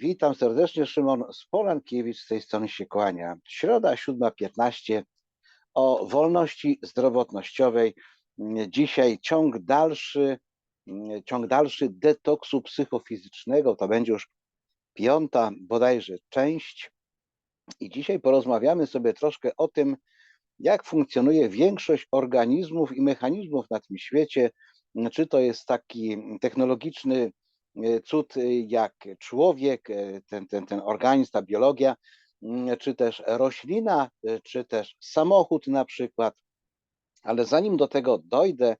Witam serdecznie, Szymon Spolankiewicz z tej strony się kłania. Środa 7.15 o wolności zdrowotnościowej. Dzisiaj ciąg dalszy, ciąg dalszy detoksu psychofizycznego. To będzie już piąta bodajże część. I dzisiaj porozmawiamy sobie troszkę o tym, jak funkcjonuje większość organizmów i mechanizmów na tym świecie. Czy to jest taki technologiczny cud e, jak człowiek, e, ten, ten, ten organizm, ta biologia, mm, czy też roślina, czy też samochód na przykład. Ale zanim do tego dojdę,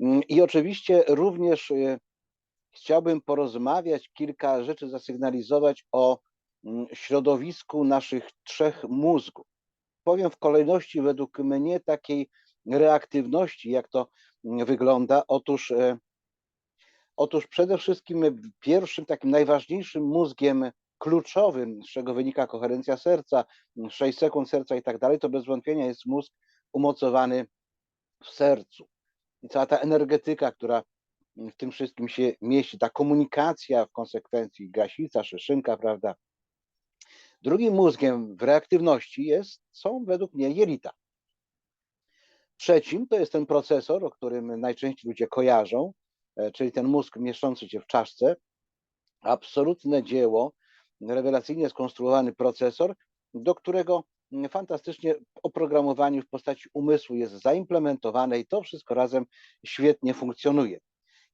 mm, i oczywiście również chciałbym porozmawiać, kilka rzeczy zasygnalizować o mm, środowisku naszych trzech mózgów. Powiem w kolejności według mnie takiej reaktywności, jak to wygląda. Otóż Otóż przede wszystkim pierwszym takim najważniejszym mózgiem kluczowym, z czego wynika koherencja serca, 6 sekund serca i tak dalej, to bez wątpienia jest mózg umocowany w sercu. I cała ta energetyka, która w tym wszystkim się mieści, ta komunikacja w konsekwencji, gasica, szeszynka, prawda. Drugim mózgiem w reaktywności jest, są według mnie jelita. Trzecim to jest ten procesor, o którym najczęściej ludzie kojarzą, czyli ten mózg mieszczący się w czaszce, absolutne dzieło, rewelacyjnie skonstruowany procesor, do którego fantastycznie oprogramowanie w postaci umysłu jest zaimplementowane i to wszystko razem świetnie funkcjonuje.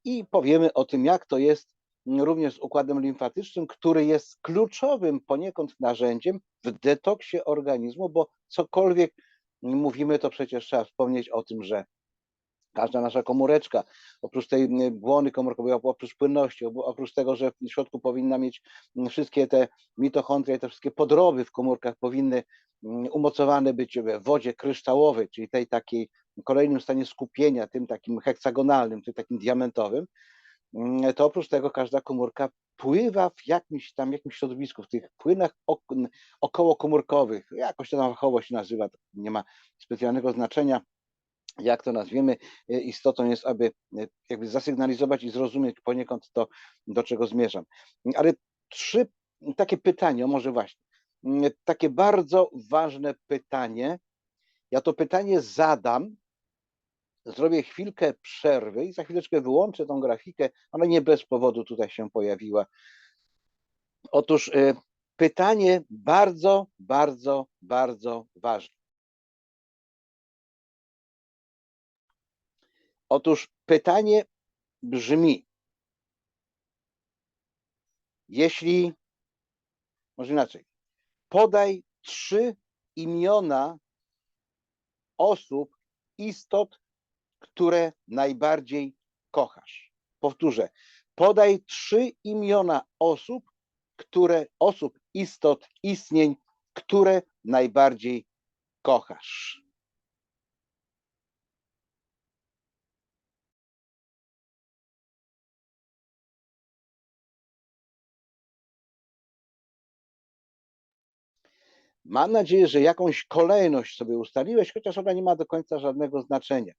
I powiemy o tym, jak to jest również z układem limfatycznym, który jest kluczowym poniekąd narzędziem w detoksie organizmu, bo cokolwiek mówimy, to przecież trzeba wspomnieć o tym, że każda nasza komóreczka, oprócz tej błony komórkowej, oprócz płynności, oprócz tego, że w środku powinna mieć wszystkie te mitochondria i te wszystkie podroby w komórkach powinny umocowane być w wodzie kryształowej, czyli tej takiej kolejnym stanie skupienia, tym takim heksagonalnym, tym takim diamentowym, to oprócz tego każda komórka pływa w jakimś tam jakimś środowisku, w tych płynach okołokomórkowych, jakoś to tam fachowo się nazywa, nie ma specjalnego znaczenia, jak to nazwiemy, e, istotą jest, aby e, jakby zasygnalizować i zrozumieć poniekąd to, do czego zmierzam. Ale trzy takie pytania, może właśnie, mm, takie bardzo ważne pytanie. Ja to pytanie zadam, zrobię chwilkę przerwy i za chwileczkę wyłączę tą grafikę. Ona nie bez powodu tutaj się pojawiła. Otóż e, pytanie bardzo, bardzo, bardzo ważne. Otóż pytanie brzmi, jeśli, może inaczej, podaj trzy imiona osób, istot, które najbardziej kochasz. Powtórzę, podaj trzy imiona osób, które, osób, istot, istnień, które najbardziej kochasz. Mam nadzieję, że jakąś kolejność sobie ustaliłeś, chociaż ona nie ma do końca żadnego znaczenia.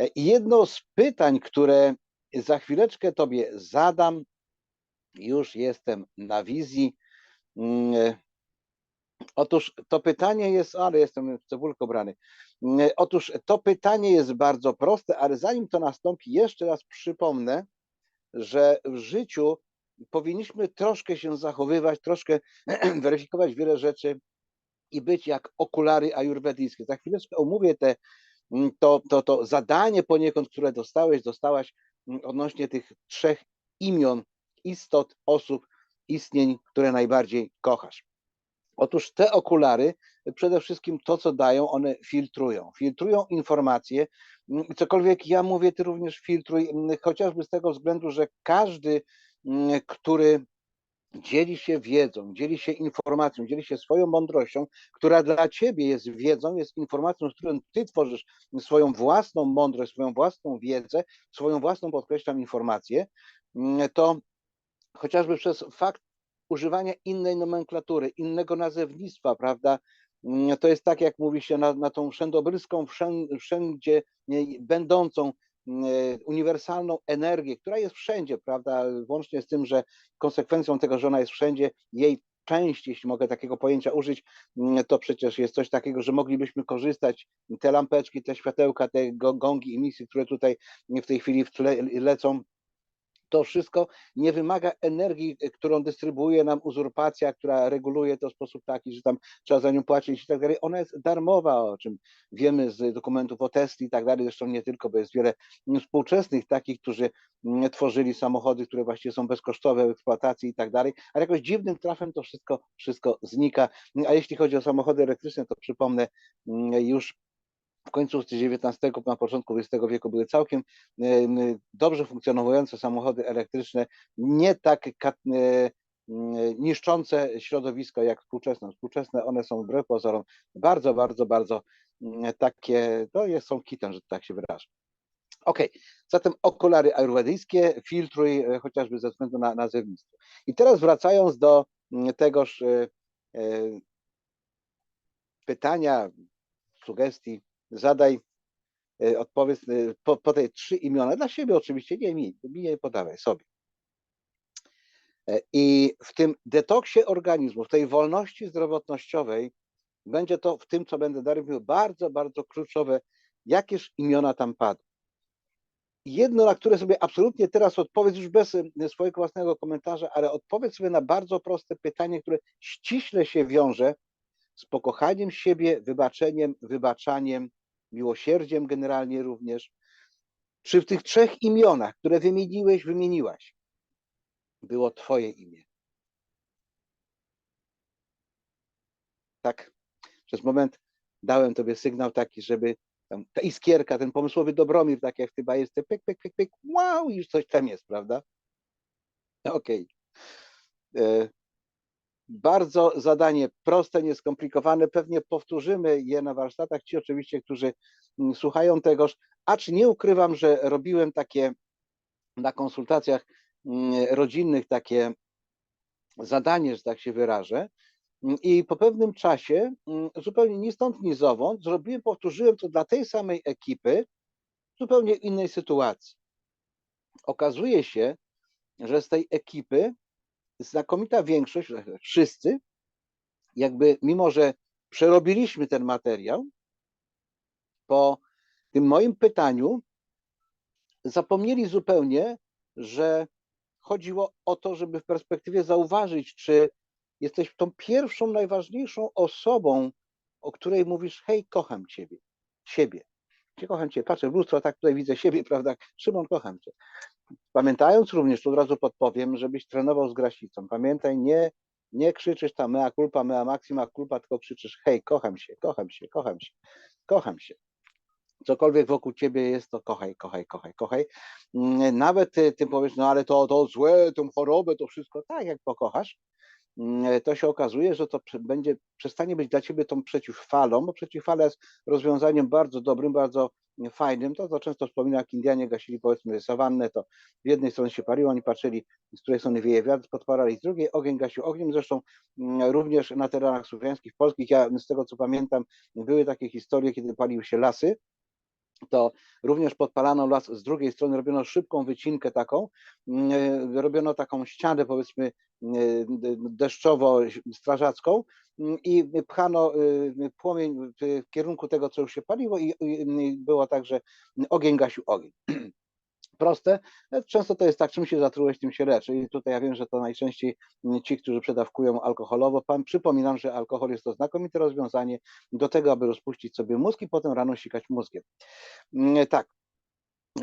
E, jedno z pytań, które za chwileczkę Tobie zadam, już jestem na wizji. Mm, e, otóż to pytanie jest, ale jestem w cebulko brany. Mm, e, otóż to pytanie jest bardzo proste, ale zanim to nastąpi, jeszcze raz przypomnę, że w życiu powinniśmy troszkę się zachowywać, troszkę weryfikować wiele rzeczy i być jak okulary ajurwedyjskie. Za chwileczkę omówię te, mm, to, to, to zadanie poniekąd, które dostałeś, dostałaś mm, odnośnie tych trzech imion, istot, osób, istnień, które najbardziej kochasz. Otóż te okulary, przede wszystkim to, co dają, one filtrują. Filtrują informacje. Mm, cokolwiek ja mówię, ty również filtruj, chociażby z tego względu, że każdy, który dzieli się wiedzą, dzieli się informacją, dzieli się swoją mądrością, która dla ciebie jest wiedzą, jest informacją, z którą ty tworzysz swoją własną mądrość, swoją własną wiedzę, swoją własną, podkreślam, informację, mm, to chociażby przez fakt używania innej nomenklatury, innego nazewnictwa, prawda, mm, to jest tak, jak mówi się na, na tą wszędobylską, wszędzie będącą uniwersalną energię, która jest wszędzie, prawda? Włącznie z tym, że konsekwencją tego, że ona jest wszędzie, jej część, jeśli mogę takiego pojęcia użyć, to przecież jest coś takiego, że moglibyśmy korzystać, te lampeczki, te światełka, te gongi emisji, które tutaj w tej chwili w tle lecą, to wszystko nie wymaga energii, e, którą dystrybuuje nam uzurpacja, która reguluje to w sposób taki, że tam trzeba za nią płacić i tak dalej. Ona jest darmowa, o czym wiemy z dokumentów o Tesli i tak dalej. Zresztą nie tylko, bo jest wiele współczesnych takich, którzy mm, tworzyli samochody, które właściwie są bezkosztowe w eksploatacji i tak dalej, ale jakoś dziwnym trafem to wszystko, wszystko znika. A jeśli chodzi o samochody elektryczne, to przypomnę mm, już w końcu XIX, na początku XX wieku były całkiem dobrze funkcjonujące samochody elektryczne, nie tak niszczące środowisko jak współczesne. Współczesne one są wbrew pozorom bardzo, bardzo, bardzo takie, to jest, są kitem, że tak się wyrażę. Ok, zatem okulary ayurwedyjskie, filtruj e, chociażby ze względu na nazewnictwo. I teraz wracając do tegoż e, e, pytania, sugestii, zadaj, e, odpowiedz, e, po, podaj trzy imiona, dla siebie oczywiście, nie mi, mi podawaj, sobie. E, I w tym detoksie organizmu, w tej wolności zdrowotnościowej, będzie to w tym, co będę dalej mówił, bardzo, bardzo kluczowe, jakież imiona tam padły. Jedno, na które sobie absolutnie teraz odpowiedz, już bez swojego własnego komentarza, ale odpowiedz sobie na bardzo proste pytanie, które ściśle się wiąże z pokochaniem siebie, wybaczeniem, wybaczaniem, miłosierdziem generalnie również. Czy w tych trzech imionach, które wymieniłeś, wymieniłaś, było Twoje imię? Tak, przez moment dałem Tobie sygnał taki, żeby tam, ta iskierka, ten pomysłowy Dobromir, tak jak Ty jest, pyk, pyk, pyk, pyk, wow, już coś tam jest, prawda? Okej. Okay. Bardzo zadanie proste, nieskomplikowane. Pewnie powtórzymy je na warsztatach. Ci oczywiście, którzy mm, słuchają tegoż, acz nie ukrywam, że robiłem takie na konsultacjach mm, rodzinnych takie zadanie, że tak się wyrażę. Mm, I po pewnym czasie, zupełnie ni stąd, ni zowąd, zrobiłem, powtórzyłem to dla tej samej ekipy w zupełnie innej sytuacji. Okazuje się, że z tej ekipy znakomita większość, wszyscy, jakby mimo, że przerobiliśmy ten materiał, po tym moim pytaniu zapomnieli zupełnie, że chodziło o to, żeby w perspektywie zauważyć, czy jesteś tą pierwszą, najważniejszą osobą, o której mówisz, hej, kocham ciebie, siebie. Cię kocham cię, patrzę w lustro, tak tutaj widzę siebie, prawda? Szymon, kocham cię. Pamiętając również, tu od razu podpowiem, żebyś trenował z grasicą. Pamiętaj, nie, nie krzyczysz tam mea culpa, mea maxima culpa, tylko krzyczysz hej, kocham się, kocham się, kocham się, kocham się. Cokolwiek wokół ciebie jest, to kochaj, kochaj, kochaj, kochaj. Mm, nawet ty, ty powiesz, no ale to, to złe, tą chorobę, to wszystko, tak jak pokochasz, to się okazuje, że to będzie, przestanie być dla ciebie tą przeciwfalą, bo przeciwfala jest rozwiązaniem bardzo dobrym, bardzo fajnym, to co często wspomina, jak Indianie gasili powiedzmy sawannę, to w jednej stronie się paliło, oni patrzyli, z której strony wieje wiatr, podparali z drugiej, ogień gasił ogniem, zresztą mm, również na terenach słowiańskich, polskich, ja z tego co pamiętam, były takie historie, kiedy paliły się lasy, to również podpalano las z drugiej strony, robiono szybką wycinkę taką, mm, robiono taką ścianę powiedzmy mm, deszczowo-strażacką mm, i pchano y, płomień w kierunku tego, co już się paliło i było tak, że ogień gasił ogień. proste. Często to jest tak, czym się zatrułeś, tym się leczy. I tutaj ja wiem, że to najczęściej ci, którzy przedawkują alkoholowo. Pan przypominam, że alkohol jest to znakomite rozwiązanie do tego, aby rozpuścić sobie mózg i potem rano sikać mózgiem. Mm, tak,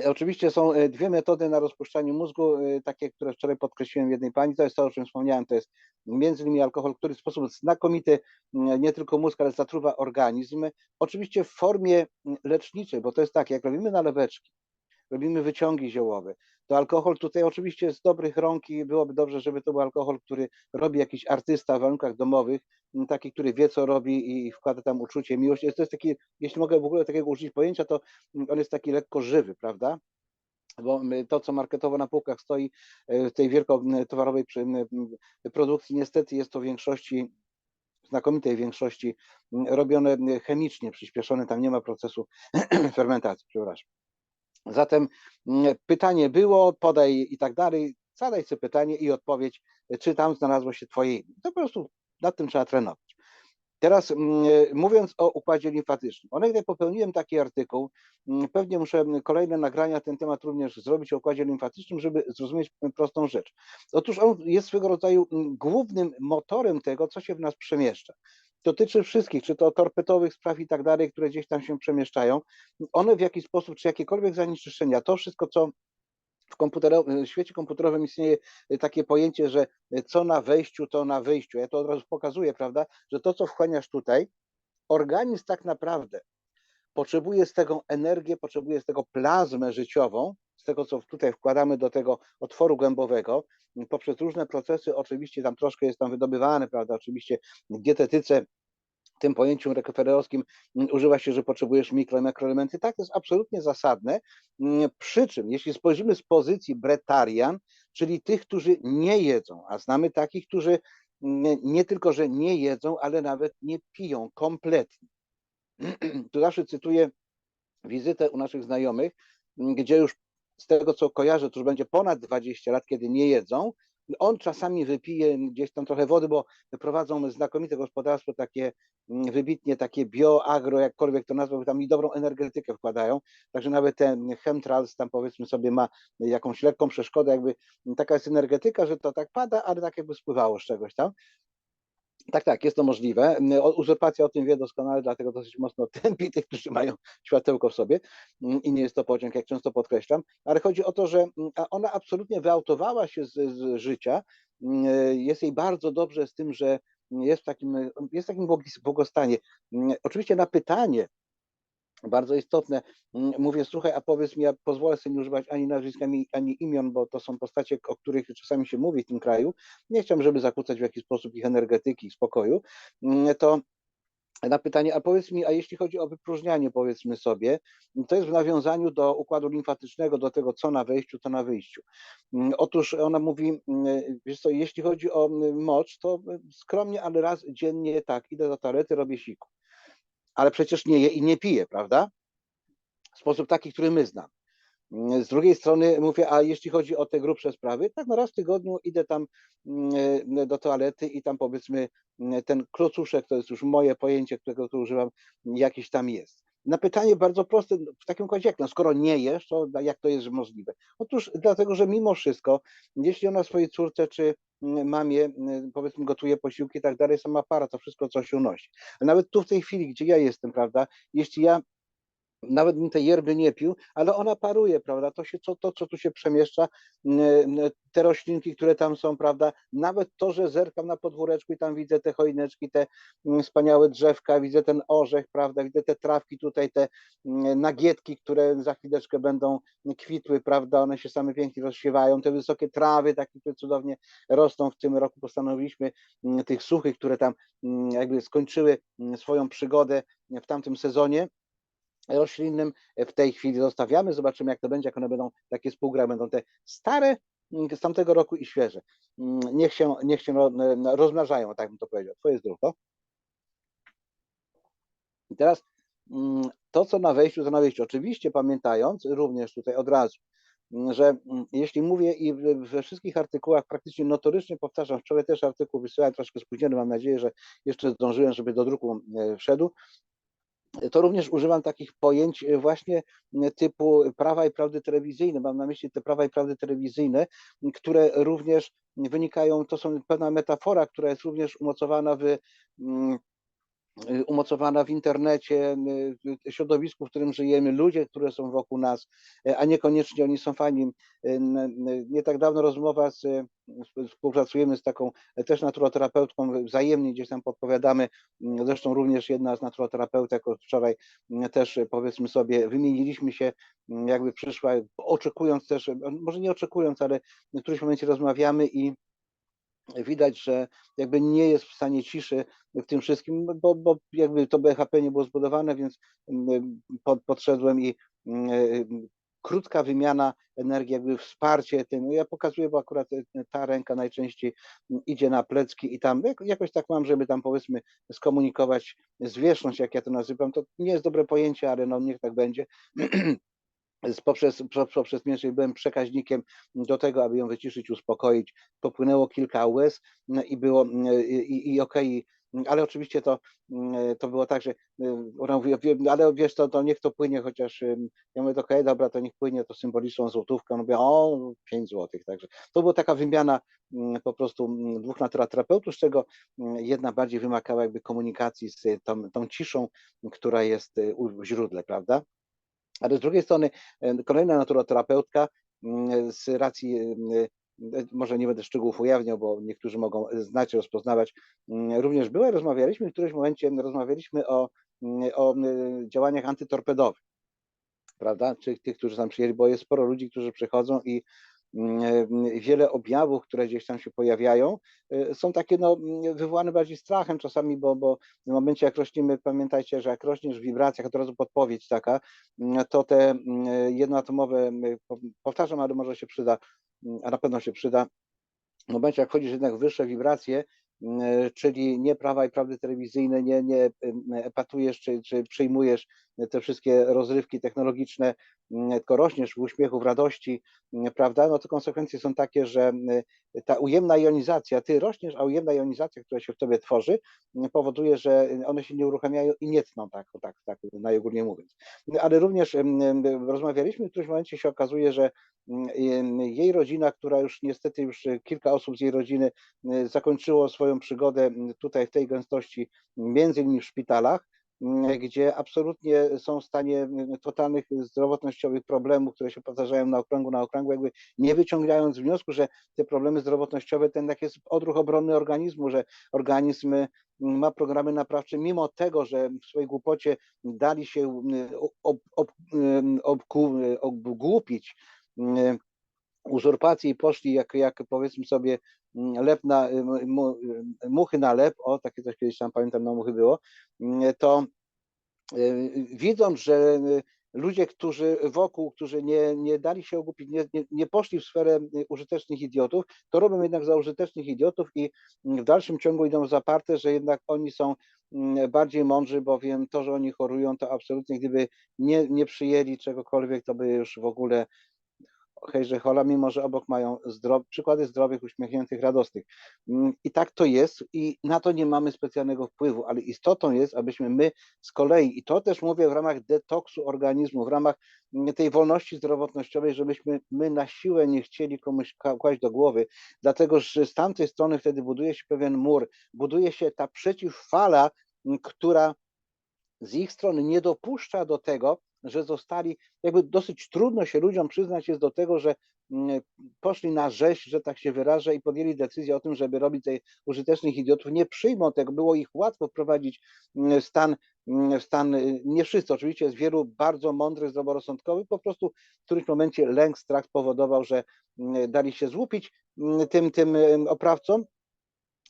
Oczywiście są e, dwie metody na rozpuszczanie mózgu, e, takie, które wczoraj podkreśliłem jednej pani. To jest to, o czym wspomniałem, to jest między innymi alkohol, który w sposób znakomity mm, nie tylko mózg, ale zatruwa organizm. Oczywiście w formie mm, leczniczej, bo to jest tak, jak robimy naleweczki, robimy wyciągi ziołowe. To alkohol tutaj oczywiście z dobrych rąk i byłoby dobrze, żeby to był alkohol, który robi jakiś artysta w warunkach domowych, taki, który wie, co robi i wkłada tam uczucie, miłość. To jest taki, jeśli mogę w ogóle takiego użyć pojęcia, to on jest taki lekko żywy, prawda? bo to, co marketowo na półkach stoi e, w tej wielkotowarowej produkcji, niestety jest to w większości, znakomitej większości robione chemicznie, przyspieszone, tam nie ma procesu fermentacji, przepraszam. Zatem mm, pytanie było, podaj i tak dalej, zadaj sobie pytanie i odpowiedź, czy tam znalazło się twoje imię. To po prostu nad tym trzeba trenować. Teraz mm, mówiąc o układzie limfatycznym, onegdaj popełniłem taki artykuł, mm, pewnie muszę kolejne nagrania na ten temat również zrobić o układzie limfatycznym, żeby zrozumieć prostą rzecz. Otóż on jest swego rodzaju głównym motorem tego, co się w nas przemieszcza dotyczy wszystkich, czy to torpetowych spraw i tak dalej, które gdzieś tam się przemieszczają. One w jakiś sposób, czy jakiekolwiek zanieczyszczenia, to wszystko, co w, w świecie komputerowym istnieje takie pojęcie, że co na wejściu, to na wyjściu. Ja to od razu pokazuję, prawda, że to, co wchłaniasz tutaj, organizm tak naprawdę potrzebuje z tego energię, potrzebuje z tego plazmę życiową, tego, co tutaj wkładamy do tego otworu głębowego, poprzez różne procesy, oczywiście tam troszkę jest tam wydobywane, prawda, oczywiście w dietetyce tym pojęciu rekuperowskim używa się, że potrzebujesz mikro i makroelementy. Tak, to jest absolutnie zasadne. Przy czym, jeśli spojrzymy z pozycji bretarian, czyli tych, którzy nie jedzą, a znamy takich, którzy nie tylko, że nie jedzą, ale nawet nie piją kompletnie. Tu zawsze cytuję wizytę u naszych znajomych, gdzie już z tego co kojarzę, to już będzie ponad 20 lat, kiedy nie jedzą. On czasami wypije gdzieś tam trochę wody, bo prowadzą znakomite gospodarstwo, takie mm, wybitnie takie bio, agro, jakkolwiek to nazwał, tam i dobrą energetykę wkładają. Także nawet ten chemtrals tam powiedzmy sobie ma jakąś lekką przeszkodę, jakby taka jest energetyka, że to tak pada, ale tak jakby spływało z czegoś tam. Tak, tak, jest to możliwe. Uzurpacja o tym wie doskonale, dlatego dosyć mocno tępi tych, którzy mają światełko w sobie i nie jest to pociąg, jak często podkreślam, ale chodzi o to, że ona absolutnie wyautowała się z, z życia. Jest jej bardzo dobrze z tym, że jest w takim, jest w takim błogostanie. Oczywiście na pytanie, bardzo istotne. Mm, mówię, słuchaj, a powiedz mi, ja pozwolę sobie nie używać ani nazwisk, ani, imion, bo to są postacie, o których czasami się mówi w tym kraju. Nie chciałbym, żeby zakłócać w jakiś sposób ich energetyki i spokoju. Mm, to na pytanie, a powiedz mi, a jeśli chodzi o wypróżnianie, powiedzmy sobie, to jest w nawiązaniu do układu limfatycznego, do tego, co na wejściu, co na wyjściu. Mm, otóż ona mówi, wiesz co, jeśli chodzi o mocz, to skromnie, ale raz dziennie tak, idę do toalety, robię siku ale przecież nie je i nie pije, prawda? W sposób taki, który my znamy. Z drugiej strony mówię, a jeśli chodzi o te grubsze sprawy, tak no raz w tygodniu idę tam mm, do toalety i tam powiedzmy ten klocuszek, to jest już moje pojęcie, którego tu używam, jakiś tam jest. Na pytanie bardzo proste, w takim układzie jak, no skoro nie jesz, to jak to jest możliwe? Otóż dlatego, że mimo wszystko, jeśli ona swojej córce czy mamie, powiedzmy, gotuje posiłki i tak dalej, sama para, to wszystko, co się unosi. Nawet tu w tej chwili, gdzie ja jestem, prawda, jeśli ja nawet bym tej yerby nie pił, ale ona paruje, prawda? To, się, co, to, co tu się przemieszcza, te roślinki, które tam są, prawda? Nawet to, że zerkam na podwóreczku i tam widzę te choineczki, te wspaniałe drzewka, widzę ten orzech, prawda? Widzę te trawki tutaj, te nagietki, które za chwileczkę będą kwitły, prawda? One się same pięknie rozsiewają, te wysokie trawy, takie, które cudownie rosną. W tym roku postanowiliśmy tych suchych, które tam jakby skończyły swoją przygodę w tamtym sezonie, roślinnym w tej chwili zostawiamy. Zobaczymy, jak to będzie, jak one będą takie spółgra, będą te stare mm, z tamtego roku i świeże. Mm, niech się, niech się rozmnażają, tak bym to powiedział. Twoje zdrówko. I teraz mm, to, co na wejściu, to na wejściu. Oczywiście pamiętając również tutaj od razu, że jeśli mówię i we wszystkich artykułach praktycznie notorycznie powtarzam, wczoraj też artykuł wysyłałem troszkę spóźniony, mam nadzieję, że jeszcze zdążyłem, żeby do druku e, wszedł, to również używam takich pojęć e, właśnie typu prawa i prawdy telewizyjne. Mam na myśli te prawa i prawdy telewizyjne, które również wynikają, to są pewna metafora, która jest również umocowana w Y, umocowana w internecie, y, środowisku, w którym żyjemy, ludzie, które są wokół nas, y, a niekoniecznie oni są fani. Nie tak dawno rozmowa z, współpracujemy z taką też naturoterapeutką, wzajemnie gdzieś tam podpowiadamy, zresztą również jedna z naturoterapeutek wczoraj też powiedzmy sobie, wymieniliśmy się, jakby przyszła, oczekując też, może nie oczekując, ale w którymś momencie rozmawiamy i widać, że jakby nie jest w stanie ciszy w tym wszystkim, bo, bo jakby to BHP nie było zbudowane, więc mm, pod, podszedłem i mm, krótka wymiana energii, jakby wsparcie tym. No ja pokazuję, bo akurat ta ręka najczęściej idzie na plecki i tam jakoś tak mam, żeby tam powiedzmy skomunikować zwierzchność, jak ja to nazywam. To nie jest dobre pojęcie, ale no niech tak będzie. poprzez, prze- poprzez byłem przekaźnikiem do tego, aby ją wyciszyć, uspokoić. Popłynęło kilka łez no i było mm, i, i, okej, mm, ale oczywiście to, mm, to było tak, że y, ona mówi, "Wie- ale wiesz, to, to niech to płynie, chociaż ja mówię, okej, dobra, to niech płynie to symboliczną złotówkę. On mówi, o, 5 złotych, także to była taka wymiana mm, po prostu mm, dwóch naturoterapeutów, z czego mm, jedna bardziej wymagała jakby komunikacji z tą, tą ciszą, która jest y, w źródle, prawda? Ale z drugiej strony kolejna naturoterapeutka mm, z racji, e, może nie będę szczegółów ujawniał, bo niektórzy mogą znać, rozpoznawać, mm, również była, rozmawialiśmy, w którymś momencie rozmawialiśmy o, mm, o działaniach antytorpedowych, prawda, czy tych, którzy tam przyjęli, bo jest sporo ludzi, którzy przychodzą i wiele objawów, które gdzieś tam się pojawiają, e, są takie no, mm, wywołane bardziej strachem czasami, bo, bo w momencie jak rośnimy, pamiętajcie, że jak rośniesz w wibracjach, od razu podpowiedź taka, mm, to te mm, jednoatomowe, mm, po- powtarzam, ale może się przyda, mm, a na pewno się przyda, w momencie jak wchodzisz jednak w wyższe wibracje, mm, czyli nie prawa i prawdy telewizyjne, nie, nie em, epatujesz czy, czy przyjmujesz te wszystkie rozrywki technologiczne, mm, tylko rośniesz w uśmiechu, w radości, mm, prawda, no to konsekwencje są takie, że mm, ta ujemna jonizacja, ty rośniesz, a ujemna jonizacja, która się w tobie tworzy, mm, powoduje, że one się nie uruchamiają i nie tną, tak, tak, tak najogólniej mówiąc. Ale również rozmawialiśmy, w którymś momencie się okazuje, że jej rodzina, która już niestety już e, kilka osób z jej rodziny e, zakończyło swoją przygodę m, tutaj w tej gęstości, między innymi w szpitalach, m, gdzie absolutnie są w stanie totalnych zdrowotnościowych problemów, które się powtarzają na okręgu, na okręgu, jakby nie wyciągając wniosku, że te problemy zdrowotnościowe to jednak jest odruch obronny organizmu, że organizm ma programy naprawcze, mimo tego, że w swojej głupocie dali się ob, ob, obku- obgłupić uzurpacji i poszli jak, jak powiedzmy sobie mm, lep na, mu, muchy na lep, o takie coś kiedyś tam pamiętam na muchy było, mm, to y, widząc, że y, ludzie, którzy wokół, którzy nie, nie dali się ogłupić, nie, nie, nie poszli w sferę y, użytecznych idiotów, to robią jednak za użytecznych idiotów i mm, w dalszym ciągu idą zaparte, że jednak oni są bardziej mądrzy, bowiem to, że oni chorują, to absolutnie gdyby nie, nie przyjęli czegokolwiek, to by już w ogóle hejże hola, mimo że obok mają przykłady zdrowych, uśmiechniętych, radosnych. Mm, I tak to jest i na to nie mamy specjalnego wpływu, ale istotą jest, abyśmy my z kolei, i to też mówię w ramach detoksu organizmu, w ramach mm, tej wolności zdrowotnościowej, żebyśmy my na siłę nie chcieli komuś kłaść do głowy, dlatego że z tamtej strony wtedy buduje się pewien mur, buduje się ta przeciwfala, m, która z ich strony nie dopuszcza do tego, że zostali, jakby dosyć trudno się ludziom przyznać jest do tego, że mm, poszli na rzeź, że tak się wyrażę, i podjęli decyzję o tym, żeby robić tej użytecznych idiotów. Nie przyjmą tego, było ich łatwo wprowadzić mm, w stan, mm, stan, y, nie wszyscy, oczywiście jest wielu bardzo mądrych, zdroworozsądkowych, po prostu w którymś momencie lęk, strach spowodował, że mm, dali się złupić mm, tym, tym em, oprawcom,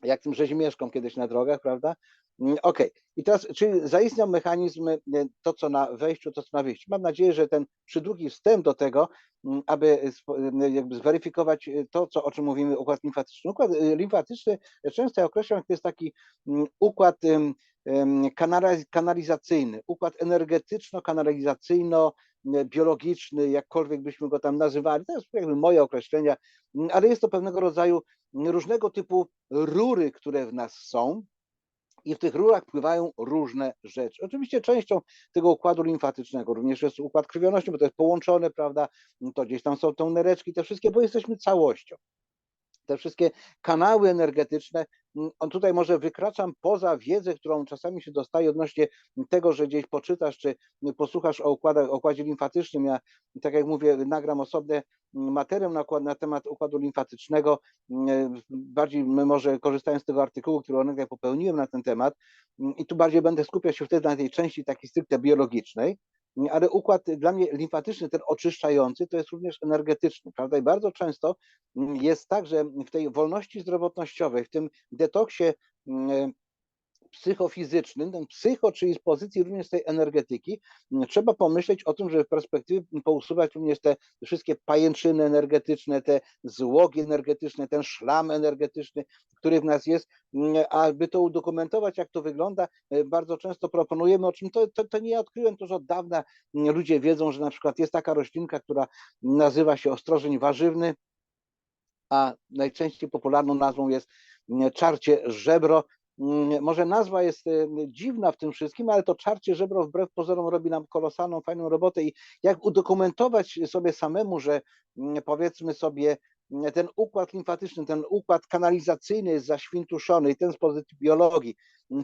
jak tym rzezimieszkom kiedyś na drogach, prawda? Mm, Okej, i teraz, czyli zaistniał mechanizm, e, to co na wejściu, to co na wyjściu. Mam nadzieję, że ten przydługi wstęp do tego, mm, aby e, jakby zweryfikować to, co, o czym mówimy, układ limfatyczny. Układ limfatyczny często ja określam, to jest taki mm, układ kanalizacyjny, układ energetyczno-kanalizacyjno-biologiczny, jakkolwiek byśmy go tam nazywali. To jest jakby moje określenia, ale jest to pewnego rodzaju różnego typu rury, które w nas są, i w tych rurach pływają różne rzeczy. Oczywiście częścią tego układu limfatycznego również jest układ krwionośny, bo to jest połączone, prawda? To gdzieś tam są tą nereczki, te wszystkie, bo jesteśmy całością. Te wszystkie kanały energetyczne, mm, on tutaj może wykraczam poza wiedzę, którą czasami się dostaje odnośnie tego, że gdzieś poczytasz, czy posłuchasz o, układach, o układzie limfatycznym. Ja, tak jak mówię, nagram osobny materiał na, na temat układu limfatycznego, mm, bardziej m- może korzystając z tego artykułu, który onegdaj popełniłem na ten temat mm, i tu bardziej będę skupiał się wtedy na tej części takiej stricte biologicznej, mm, ale układ dla mnie limfatyczny, ten oczyszczający, to jest również energetyczny, prawda? I bardzo często mm, jest tak, że w tej wolności zdrowotnościowej, w tym detoksie mm, psychofizycznym, ten psycho, czyli z pozycji również tej energetyki, trzeba pomyśleć o tym, żeby w perspektywie pousuwać również te wszystkie pajęczyny energetyczne, te złogi energetyczne, ten szlam energetyczny, który w nas jest, aby to udokumentować, jak to wygląda, bardzo często proponujemy, o czym to, to, to nie odkryłem, to już od dawna ludzie wiedzą, że na przykład jest taka roślinka, która nazywa się ostrożeń warzywny, a najczęściej popularną nazwą jest czarcie żebro. Mm, może nazwa jest e, dziwna w tym wszystkim, ale to czarcie żebro wbrew pozorom robi nam kolosalną, fajną robotę i jak udokumentować sobie samemu, że mm, powiedzmy sobie mm, ten układ limfatyczny, ten układ kanalizacyjny jest zaświntuszony i ten z pozycji biologii,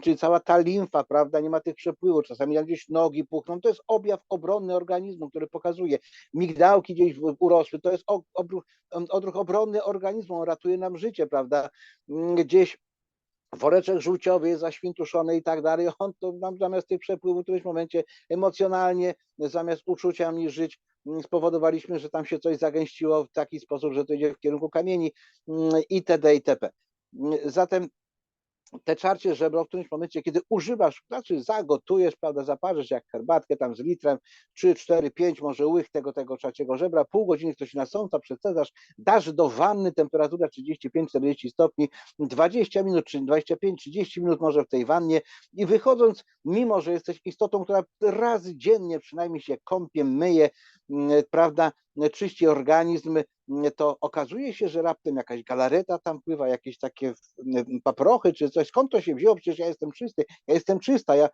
czyli cała ta limfa, prawda, nie ma tych przepływów, czasami gdzieś nogi puchną, to jest objaw obronny organizmu, który pokazuje, migdałki gdzieś urosły, to jest odruch, odruch obronny organizmu, on ratuje nam życie, prawda, gdzieś woreczek żółciowy jest zaświntuszony i tak dalej, on to nam zamiast tych przepływów w którymś momencie emocjonalnie, zamiast uczuciami żyć, mm, spowodowaliśmy, że tam się coś zagęściło w taki sposób, że to idzie w kierunku kamieni mm, itd. itp. Mm, zatem te czarcie żebro w którymś momencie, kiedy używasz, znaczy zagotujesz, prawda, zaparzysz jak herbatkę tam z litrem, 3, 4, 5 może łych tego, tego czarciego żebra, pół godziny ktoś nasąca, przecedasz, dasz do wanny temperatura 35-40 stopni, 20 minut, czy 25-30 minut może w tej wannie i wychodząc, mimo że jesteś istotą, która razy dziennie przynajmniej się kąpie, myje, mm, prawda, czyści organizm, to okazuje się, że raptem jakaś galareta tam pływa, jakieś takie paprochy czy coś. Skąd to się wzięło? Przecież ja jestem czysty, ja jestem czysta. Ja...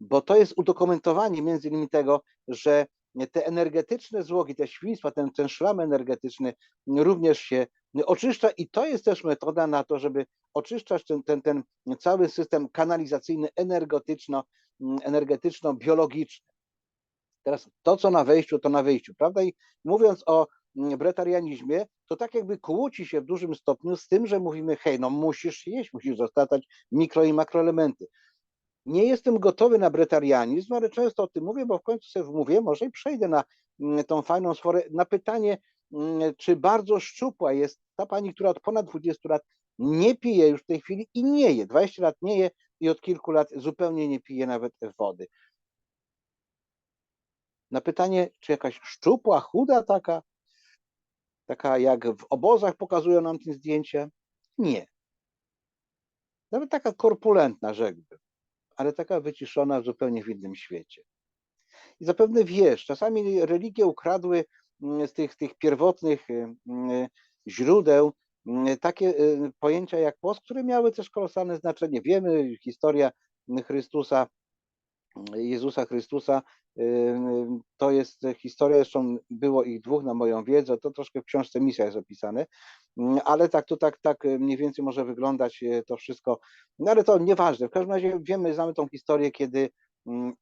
Bo to jest udokumentowanie między innymi tego, że te energetyczne złogi, te świństwa, ten, ten szlam energetyczny również się oczyszcza i to jest też metoda na to, żeby oczyszczać ten, ten, ten cały system kanalizacyjny energetyczno, energetyczno-biologiczny. Teraz to, co na wejściu, to na wyjściu, prawda? I mówiąc o mm, bretarianizmie, to tak jakby kłóci się w dużym stopniu z tym, że mówimy, hej, no musisz jeść, musisz dostarczać mikro i makroelementy. Nie jestem gotowy na bretarianizm, ale często o tym mówię, bo w końcu sobie mówię, może i przejdę na mm, tą fajną sforę, na pytanie, mm, czy bardzo szczupła jest ta pani, która od ponad 20 lat nie pije już w tej chwili i nie je, 20 lat nie je i od kilku lat zupełnie nie pije nawet wody. Na pytanie, czy jakaś szczupła, chuda taka, taka jak w obozach pokazują nam te zdjęcia? Nie. Nawet taka korpulentna, rzekłbym, ale taka wyciszona zupełnie w innym świecie. I zapewne wiesz, czasami religie ukradły mm, z tych, tych pierwotnych mm, źródeł mm, takie y, pojęcia jak post, które miały też kolosalne znaczenie. Wiemy, historia Chrystusa, Jezusa Chrystusa to jest historia, zresztą było ich dwóch na moją wiedzę, to troszkę w książce misja jest opisane, ale tak to tak, tak mniej więcej może wyglądać to wszystko, no ale to nieważne, w każdym razie wiemy, znamy tą historię, kiedy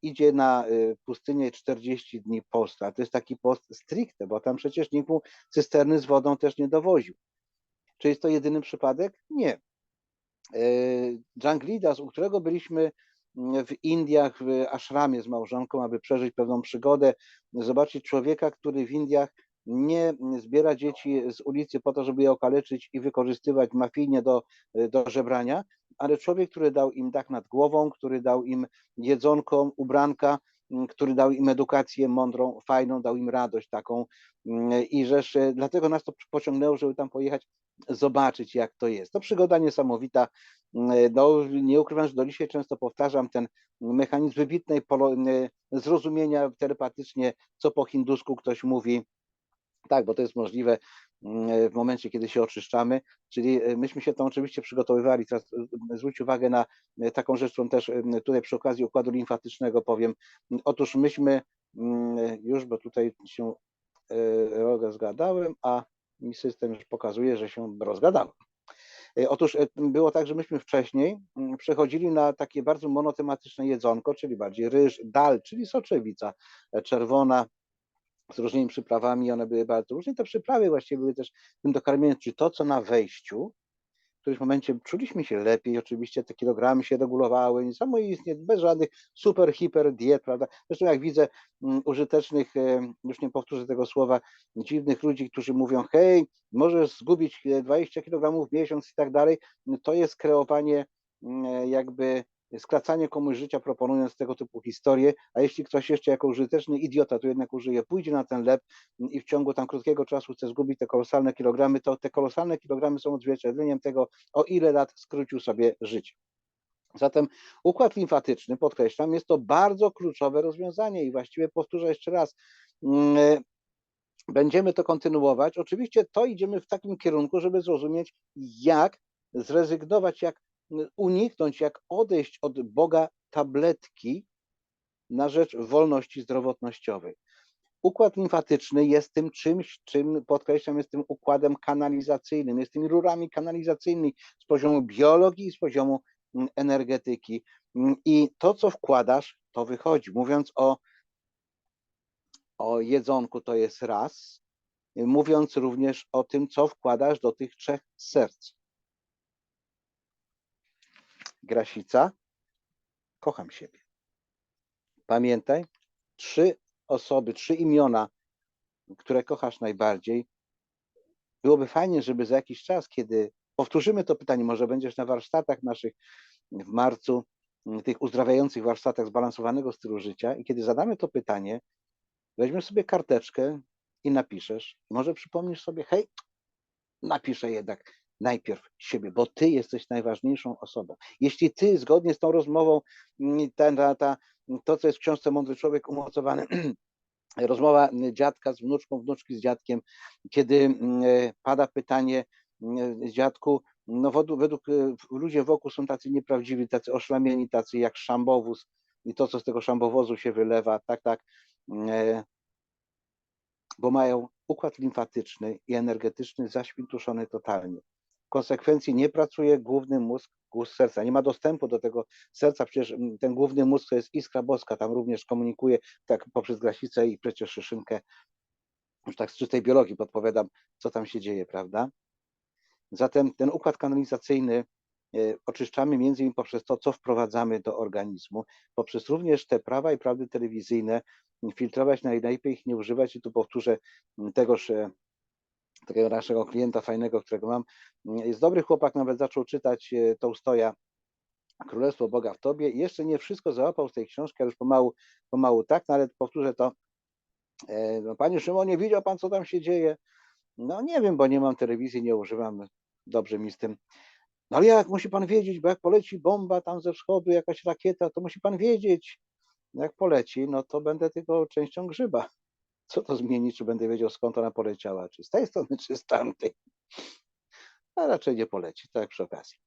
idzie na pustynię 40 dni posta, to jest taki post stricte, bo tam przecież nikt mu cysterny z wodą też nie dowoził. Czy jest to jedyny przypadek? Nie. Dżanglidas, u którego byliśmy w Indiach, w ashramie z małżonką, aby przeżyć pewną przygodę, zobaczyć człowieka, który w Indiach nie zbiera dzieci z ulicy po to, żeby je okaleczyć i wykorzystywać mafijnie do, do żebrania, ale człowiek, który dał im dach nad głową, który dał im jedzonko, ubranka, który dał im edukację mądrą, fajną, dał im radość taką. I żeż dlatego nas to pociągnęło, żeby tam pojechać, zobaczyć jak to jest. To przygoda niesamowita, no, nie ukrywam, że do dzisiaj często powtarzam ten mechanizm wybitnej zrozumienia telepatycznie, co po hindusku ktoś mówi. Tak, bo to jest możliwe w momencie, kiedy się oczyszczamy, czyli e, myśmy się tam oczywiście przygotowywali. Teraz e, zwróć uwagę na e, taką rzecz, którą też tutaj przy okazji układu limfatycznego powiem. Otóż myśmy już, bo tutaj się rozgadałem, a mi system już pokazuje, że się rozgadałem. E, otóż e, było tak, że myśmy wcześniej mm, przechodzili na takie bardzo monotematyczne jedzonko, czyli bardziej ryż, dal, czyli soczewica e, czerwona, z różnymi przyprawami, one były bardzo różne. Te przyprawy właściwie były też tym dokarmieniem, czyli to, co na wejściu, którymś momencie czuliśmy się lepiej, oczywiście te kilogramy się regulowały, samoistnie, bez żadnych super, hiper diet, prawda. Zresztą jak widzę um, użytecznych, um, już nie powtórzę tego słowa, dziwnych ludzi, którzy mówią, hej, możesz zgubić 20 kg w miesiąc i tak dalej, to jest kreowanie mm, jakby skracanie komuś życia, proponując tego typu historie, a jeśli ktoś jeszcze jako użyteczny idiota to jednak użyje, pójdzie na ten lep i w ciągu tam krótkiego czasu chce zgubić te kolosalne kilogramy, to te kolosalne kilogramy są odzwierciedleniem tego, o ile lat skrócił sobie życie. Zatem układ limfatyczny, podkreślam, jest to bardzo kluczowe rozwiązanie i właściwie powtórzę jeszcze raz, mm, będziemy to kontynuować. Oczywiście to idziemy w takim kierunku, żeby zrozumieć, jak zrezygnować, jak uniknąć, jak odejść od Boga tabletki na rzecz wolności zdrowotnościowej. Układ limfatyczny jest tym czymś, czym podkreślam, jest tym układem kanalizacyjnym, jest tymi rurami kanalizacyjnymi z poziomu biologii i z poziomu mm, energetyki. Mm, I to, co wkładasz, to wychodzi. Mówiąc o, o jedzonku, to jest raz, mówiąc również o tym, co wkładasz do tych trzech serc. Grasica, kocham siebie. Pamiętaj, trzy osoby, trzy imiona, które kochasz najbardziej. Byłoby fajnie, żeby za jakiś czas, kiedy powtórzymy to pytanie, może będziesz na warsztatach naszych w marcu, tych uzdrawiających warsztatach zbalansowanego stylu życia i kiedy zadamy to pytanie, weźmiesz sobie karteczkę i napiszesz. Może przypomnisz sobie, hej, napiszę jednak najpierw siebie, bo ty jesteś najważniejszą osobą. Jeśli ty zgodnie z tą rozmową, mm, ta, ta, to co jest w książce Mądry Człowiek umocowane, rozmowa dziadka z wnuczką, wnuczki z dziadkiem, kiedy mm, pada pytanie mm, dziadku, no według, według ludzie wokół są tacy nieprawdziwi, tacy oszlamieni, tacy jak szambowóz i to, co z tego szambowozu się wylewa, tak, tak, e, bo mają układ limfatyczny i energetyczny zaświntuszony totalnie konsekwencji nie pracuje główny mózg, mózg serca. Nie ma dostępu do tego serca, przecież mm, ten główny mózg to jest iskra boska, tam również komunikuje tak poprzez grasicę i przecież szyszynkę. Już tak z czystej biologii podpowiadam, co tam się dzieje, prawda? Zatem ten układ kanalizacyjny e, oczyszczamy między innymi poprzez to, co wprowadzamy do organizmu, poprzez również te prawa i prawdy telewizyjne, filtrować najlepiej ich nie używać i tu powtórzę tegoż e, takiego naszego klienta fajnego, którego mam. Jest dobry chłopak, nawet zaczął czytać e, Tołstoja Królestwo Boga w Tobie jeszcze nie wszystko załapał z tej książki, ale już pomału, pomału tak, no ale powtórzę to. E, no, Panie Szymonie, widział Pan, co tam się dzieje? No nie wiem, bo nie mam telewizji, nie używam, dobrze mi z tym. No ale jak musi Pan wiedzieć, bo jak poleci bomba tam ze wschodu, jakaś rakieta, to musi Pan wiedzieć. Jak poleci, no to będę tylko częścią grzyba co to zmieni, czy będę wiedział skąd ona poleciała, czy z tej strony, czy z tamtej. A raczej nie poleci, tak przy okazji.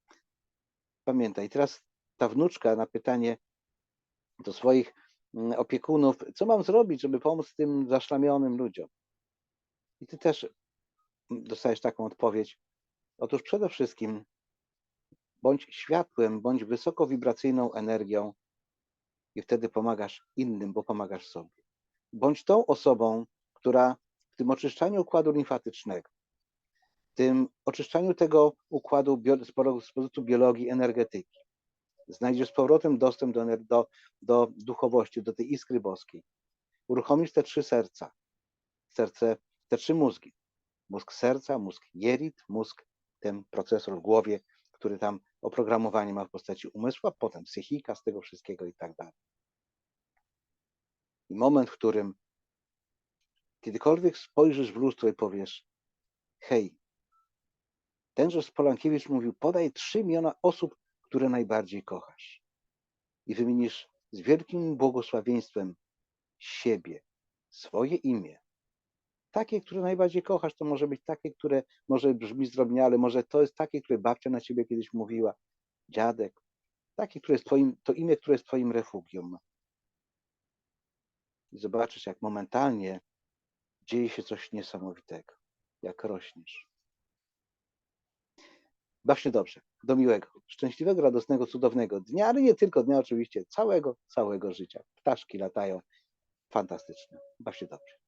Pamiętaj, teraz ta wnuczka na pytanie do swoich mm, opiekunów, co mam zrobić, żeby pomóc tym zaszlamionym ludziom? I ty też dostajesz taką odpowiedź. Otóż przede wszystkim bądź światłem, bądź wysokowibracyjną energią i wtedy pomagasz innym, bo pomagasz sobie bądź tą osobą, która w tym oczyszczaniu układu limfatycznego, tym oczyszczaniu tego układu z pozycji biologii, energetyki, znajdziesz z powrotem dostęp do, do, do duchowości, do tej iskry boskiej. Uruchomisz te trzy serca, serce, te trzy mózgi. Mózg serca, mózg jelit, mózg, ten procesor w głowie, który tam oprogramowanie ma w postaci umysłu, a potem psychika z tego wszystkiego i tak dalej. I moment, w którym kiedykolwiek spojrzysz w lustro i powiesz, hej, tenże Polankiewicz mówił, podaj trzy imiona osób, które najbardziej kochasz. I wymienisz z wielkim błogosławieństwem siebie, swoje imię. Takie, które najbardziej kochasz, to może być takie, które może brzmi zdrobnie, ale może to jest takie, które babcia na ciebie kiedyś mówiła, dziadek. Takie, które jest twoim, to imię, które jest twoim refugium i zobaczysz, jak momentalnie dzieje się coś niesamowitego, jak rośniesz. Się dobrze, do miłego, szczęśliwego, radosnego, cudownego dnia, ale nie tylko dnia, oczywiście całego, całego życia. Ptaszki latają, fantastyczne. Się dobrze.